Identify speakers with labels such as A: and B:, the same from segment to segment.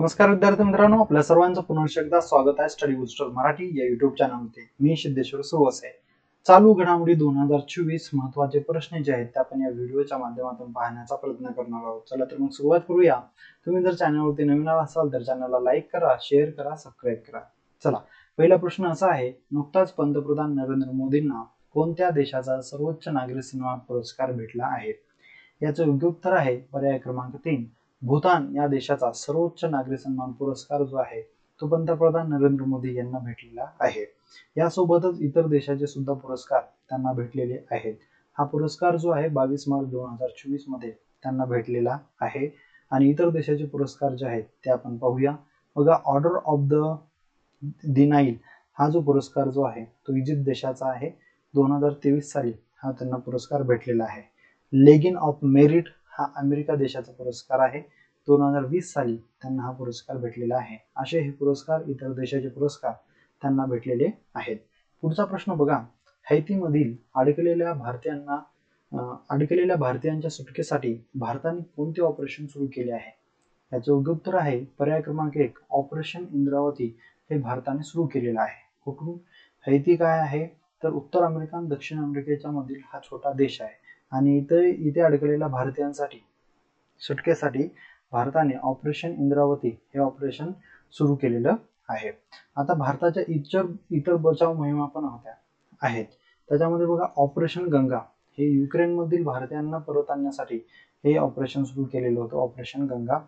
A: नमस्कार विद्यार्थी मित्रांनो आपल्या सर्वांचं पुन्हा एकदा स्वागत आहे स्टडी बुस्टर मराठी या युट्यूब चॅनलमध्ये मी सिद्धेश्वर सुवसे. चालू घडामोडी दोन हजार चोवीस महत्त्वाचे प्रश्न जे आहेत ते आपण या व्हिडिओच्या माध्यमातून पाहण्याचा प्रयत्न करणार आहोत. चला तर मग सुरुवात करूया. तुम्ही जर चॅनलवरती नवीन असाल तर चॅनलला लाईक करा शेअर करा सबस्क्राईब करा. चला पहिला प्रश्न असा आहे नुकताच पंतप्रधान नरेंद्र मोदींना कोणत्या देशाचा सर्वोच्च नागरी सन्मान पुरस्कार भेटला आहे? याचं योग्य उत्तर आहे पर्याय क्रमांक तीन. भूतान या देशाचा सर्वोच्च नागरी सन्मान पुरस्कार जो आहे तो पंतप्रधान नरेंद्र मोदी यांना भेटलेला आहे. यासोबतच इतर देशाचे सुद्धा पुरस्कार त्यांना भेटलेले आहेत. हा पुरस्कार जो आहे बावीस मार्च दोन हजार चोवीसमध्ये त्यांना भेटलेला आहे. आणि इतर देशाचे पुरस्कार जे आहेत ते आपण पाहूया. बघा ऑर्डर ऑफ द दिनाईल हा जो पुरस्कार जो आहे तो इजिप्त देशाचा आहे. दोन हजार तेवीस साली हा त्यांना पुरस्कार भेटलेला आहे. लेगिन ऑफ मेरिट हा अमेरिका देशाचा पुरस्कार आहे. दोन हजार वीस साली त्यांना हा पुरस्कार भेटलेला आहे. असे हे पुरस्कार इतर देशाचे पुरस्कार त्यांना भेटलेले आहेत. पुढचा प्रश्न बघा. हैतीमधील अडकलेल्या भारतीयांना अडकलेल्या भारतीयांच्या सुटकेसाठी भारताने कोणते ऑपरेशन सुरू केले आहे? याचं योग्य उत्तर आहे पर्याय क्रमांक एक ऑपरेशन इंद्रावती हे भारताने सुरू केलेलं आहे. कुठून? हैती काय आहे? तर उत्तर अमेरिका आणि दक्षिण अमेरिकेच्या मधील हा छोटा देश आहे. आणि इथे इथे अडकलेल्या भारतीयांसाठी सुटकेसाठी भारताने ऑपरेशन इंद्रावती हे ऑपरेशन सुरू केलेलं आहे. आता भारताच्या इतर इतर बचाव मोहिमा पण होत्या आहेत. त्याच्यामध्ये बघा ऑपरेशन गंगा हे युक्रेनमधील भारतीयांना परत आणण्यासाठी हे ऑपरेशन सुरू केलेलं होतं ऑपरेशन गंगा.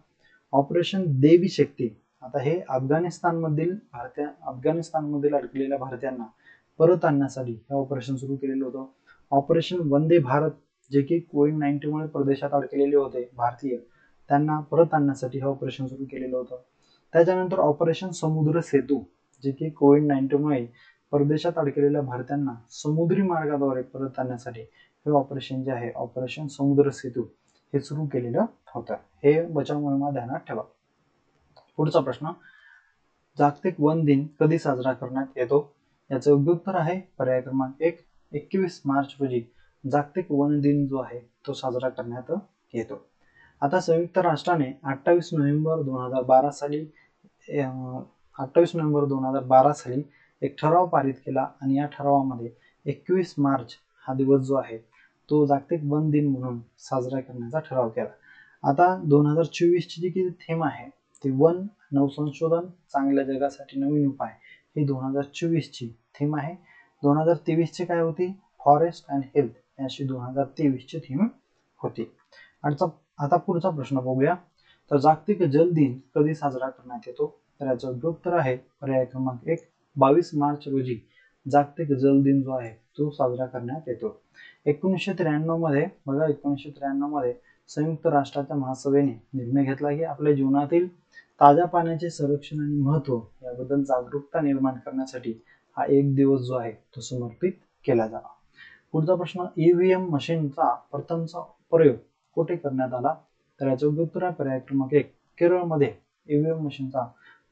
A: ऑपरेशन देवी शक्ती आता हे अफगाणिस्तानमधील भारतीय अफगाणिस्तानमधील अडकलेल्या भारतीयांना परत आणण्यासाठी हे ऑपरेशन सुरू केलेलं होतं. ऑपरेशन वंदे भारत जे की कोविड नाईन्टीनमुळे प्रदेशात अडकलेले होते भारतीय. त्यांना परत आणण्यासाठी हे ऑपरेशन सुरू केलेलं होतं. त्याच्यानंतर ऑपरेशन समुद्र सेतू जे की कोविड नाईन्टीनमुळे परदेशात अडकलेल्या भारतीयांना समुद्री मार्गाद्वारे परत आणण्यासाठी हे ऑपरेशन जे आहे ऑपरेशन समुद्र सेतू हे सुरू केलेलं होतं. हे बचाव मोहिमा ध्यानात ठेवा. पुढचा प्रश्न जागतिक वन दिन कधी साजरा करण्यात येतो? याचं योग्य उत्तर आहे पर्याय क्रमांक एक एकवीस मार्च रोजी. जागतिक वन दिन जो आहे तो साजरा करण्यात येतो. आता संयुक्त राष्ट्राने अठ्ठावीस नोव्हेंबर दोन हजार बारा साली अठ्ठावीस नोव्हेंबर दोन हजार बारा साली एक ठराव पारित केला आणि या ठरावामध्ये एकवीस मार्च हा दिवस जो आहे तो जागतिक वन दिन म्हणून साजरा करण्याचा ठराव केला. आता दोन हजार चोवीसची जी की थीम आहे ती वन नवसंशोधन चांगल्या जगासाठी नवीन उपाय ही दोन हजार चोवीसची थीम आहे. दोन हजार तेवीसची काय होती? फॉरेस्ट अँड हेल्थ अशी दोन हजार तेवीसची थीम होती. आणि आता पुढचा प्रश्न बघूया. तर जागतिक जल दिन कधी साजरा करण्यात येतो? तर याचं उत्तर आहे पर्याय क्रमांक एक बावीस मार्च रोजी. जागतिक जल दिन जो आहे तो साजरा करण्यात येतो. एकोणीसशे त्र्याण्णवमध्ये बघा एकोणीसशे त्र्याण्णवमध्ये संयुक्त राष्ट्राच्या महासभेने निर्णय घेतला की आपल्या जीवनातील ताज्या पाण्याचे संरक्षण आणि महत्त्व याबद्दल जागरूकता निर्माण करण्यासाठी हा एक दिवस जो आहे तो समर्पित केला जावा. पुढचा प्रश्न ईव्हीएम मशीनचा प्रथमचा प्रयोग कुठे करण्यात आला? तर याचं योग्य उत्तर आहे पर्याय क्रमांक एक केरळमध्ये ईव्हीएम मशीनचा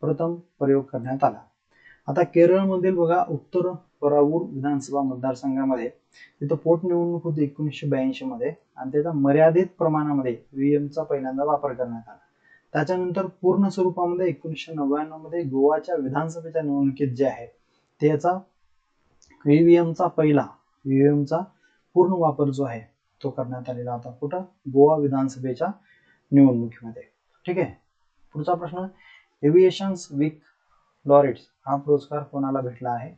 A: प्रथम प्रयोग करण्यात आला. आता केरळमधील बघा उत्तर परावूर विधानसभा मतदारसंघामध्ये तिथं पोटनिवडणूक होती एकोणीसशे ब्याऐंशी मध्ये आणि त्याचा मर्यादित प्रमाणामध्ये ईव्हीएम चा पहिल्यांदा वापर करण्यात आला. त्याच्यानंतर पूर्ण स्वरूपामध्ये एकोणीसशे नव्याण्णवमध्ये गोवाच्या विधानसभेच्या निवडणुकीत जे आहे त्याचा ईव्हीएमचा पहिला ईव्हीएमचा पूर्ण वापर जो आहे तो करण्यात आलेला होता कुठं? गोवा विधानसभेच्या निवडणुकीमध्ये. ठीक आहे? पुढचा प्रश्न एव्हिएशन वीक लॉरेट्स हा पुरस्कार कोणाला भेटला आहे?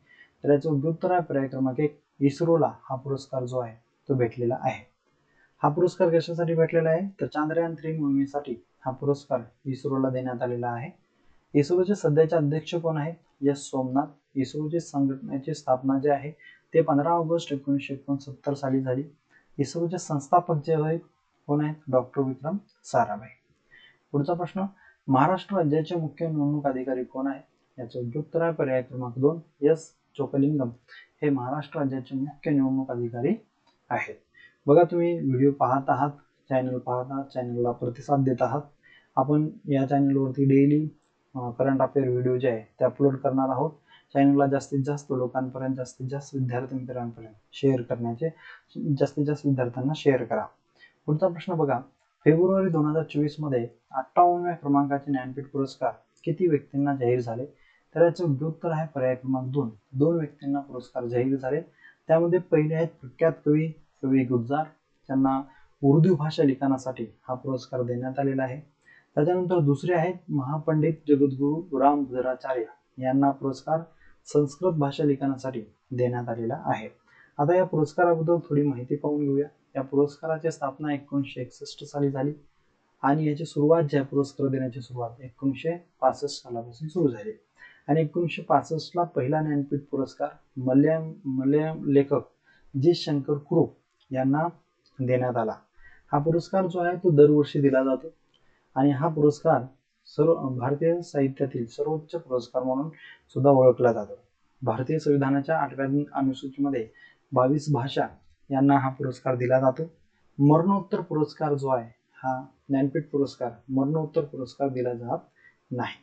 A: तर याचं योग्य उत्तर आहे पर्याय क्रमांक एक इस्रोला हा पुरस्कार जो आहे तो भेटलेला आहे. हा पुरस्कार कशासाठी भेटलेला आहे? तर चांद्रयान थ्री मोहिमेसाठी हा पुरस्कार इस्रोला देण्यात आलेला आहे. इस्रोचे सध्याचे अध्यक्ष कोण आहेत? एस सोमनाथ. इस्रोचे संघटनेची स्थापना जी आहे ते पंधरा ऑगस्ट एकोणीसशे एकोणसत्तर साली झाली. इस्रोचे संस्थापक जे आहेत कोण आहेत? डॉक्टर विक्रम साराभाई. पुढचा प्रश्न महाराष्ट्र राज्याचे मुख्य निवडणूक अधिकारी कोण आहेत? याचं उत्तर आहे. पर्याय क्रमांक दोन एस. चोकलिंगम हे महाराष्ट्र राज्याचे मुख्य निवडणूक अधिकारी आहेत. बघा तुम्ही व्हिडिओ पाहत आहात चॅनल पाहत आहात चॅनलला प्रतिसाद देत आहात. आपण या चॅनलवरती डेली करंट अफेअर व्हिडिओ जे आहे ते अपलोड करणार आहोत. चॅनलला जास्तीत जास्त लोकांपर्यंत जास्तीत जास्त विद्यार्थी मित्रांपर्यंत शेअर करण्याचे जास्तीत जास्त विद्यार्थ्यांना शेअर करा. पुढचा प्रश्न बघा. फेब्रुवारी दोन हजार चोवीसमध्ये अठ्ठावन्नव्या क्रमांकाचे ज्ञानपीठ पुरस्कार किती व्यक्तींना जाहीर झाले? तर याचं उत्तर आहे पर्याय क्रमांक दोन. दोन व्यक्तींना पुरस्कार जाहीर झाले. त्यामध्ये पहिले आहेत प्रख्यात कवी कवी गुलजार. त्यांना उर्दू भाषा लिखाणासाठी हा पुरस्कार देण्यात आलेला आहे. त्याच्यानंतर दुसरे आहेत महापंडित जगद्गुरु राम भद्राचार्य. यांना पुरस्कार संस्कृत भाषा लिखाणासाठी देण्यात आलेला आहे. आता या पुरस्काराबद्दल थोडी माहिती पाहून घेऊया. या पुरस्काराची स्थापना एकोणीसशे एकसष्ट साली झाली आणि याची सुरुवात ज्या पुरस्कार देण्याची सुरुवात एकोणीसशे पासष्ट सालापासून सुरू झाली. आणि एकोणीसशे पासष्टला पहिला ज्ञानपीठ पुरस्कार मल्याळम मल्याळम लेखक जी शंकर कुरुप यांना देण्यात आला. हा पुरस्कार जो आहे तो दरवर्षी दिला जातो आणि हा पुरस्कार सर्व भारतीय साहित्यातील सर्वोच्च पुरस्कार म्हणून सुद्धा ओळखला जातो. भारतीय संविधानाच्या आठव्या अनुसूचीमध्ये बावीस भाषा यांना हा पुरस्कार दिला जातो. मरणोत्तर पुरस्कार जो आहे हा ज्ञानपीठ पुरस्कार मरणोत्तर पुरस्कार दिला जात नाही.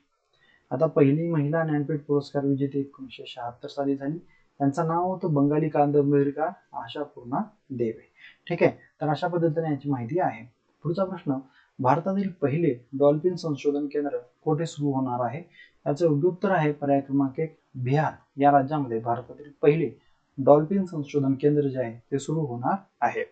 A: आता पहिली महिला ज्ञानपीठ पुरस्कार विजेते एकोणीसशे शहात्तर साली झाली. त्यांचं नाव होतं बंगाली कादंबरीकार आशापूर्णा देवे. ठीक आहे तर अशा पद्धतीने याची माहिती आहे. पुढचा प्रश्न भारतातील पहिले डॉल्फिन संशोधन केंद्र कोठे सुरू होणार आहे? याचं योग्य उत्तर आहे पर्याय क्रमांक एक बिहार. या राज्यामध्ये भारतातील पहिले डॉल्फिन संशोधन केंद्र जे आहे ते सुरू होणार आहे.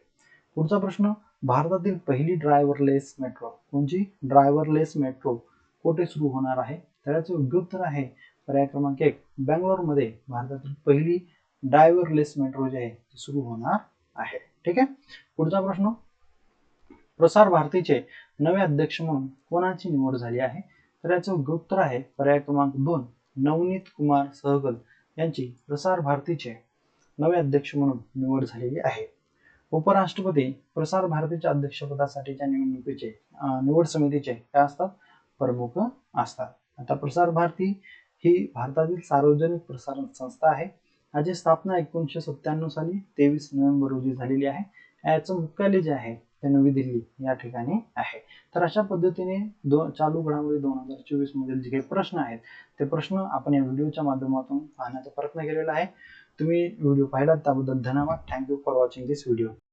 A: पुढचा प्रश्न भारतातील पहिली ड्रायव्हरलेस मेट्रो कोणची? ड्रायव्हरलेस मेट्रो कोठे सुरू होणार आहे? तर याचं उत्तर आहे पर्याय क्रमांक एक मध्ये भारतातील पहिली ड्रायव्हरलेस मेट्रो जी आहे ती सुरू होणार आहे. ठीक आहे? पुढचा प्रश्न प्रसार भारतीचे नवे अध्यक्ष म्हणून कोणाची निवड झाली आहे? तर याचं योग्य उत्तर आहे पर्याय क्रमांक दोन नवनीत कुमार सहगल यांची प्रसार भारतीचे नवे अध्यक्ष म्हणून निवड झालेली आहे. उपराष्ट्रपती प्रसार भारतीच्या अध्यक्षपदासाठीच्या निवडणुकीचे निवड समितीचे काय असतात? प्रमुख असतात. आता प्रसार भारती ही भारतातील सार्वजनिक प्रसारण संस्था आहे. याची स्थापना एकोणीसशे सत्त्याण्णव साली तेवीस नोव्हेंबर रोजी झालेली आहे. याचं मुख्यालय जे आहे ते नवी दिल्ली या ठिकाणी आहे. तर अशा पद्धतीने दो चालू घडामोडी दोन हजार चोवीस मधील जे काही प्रश्न आहेत ते प्रश्न आपण या व्हिडिओच्या माध्यमातून पाहण्याचा प्रयत्न केलेला आहे. तुम्ही व्हिडिओ पाहिलात त्याबद्दल धन्यवाद. Thank you for watching this video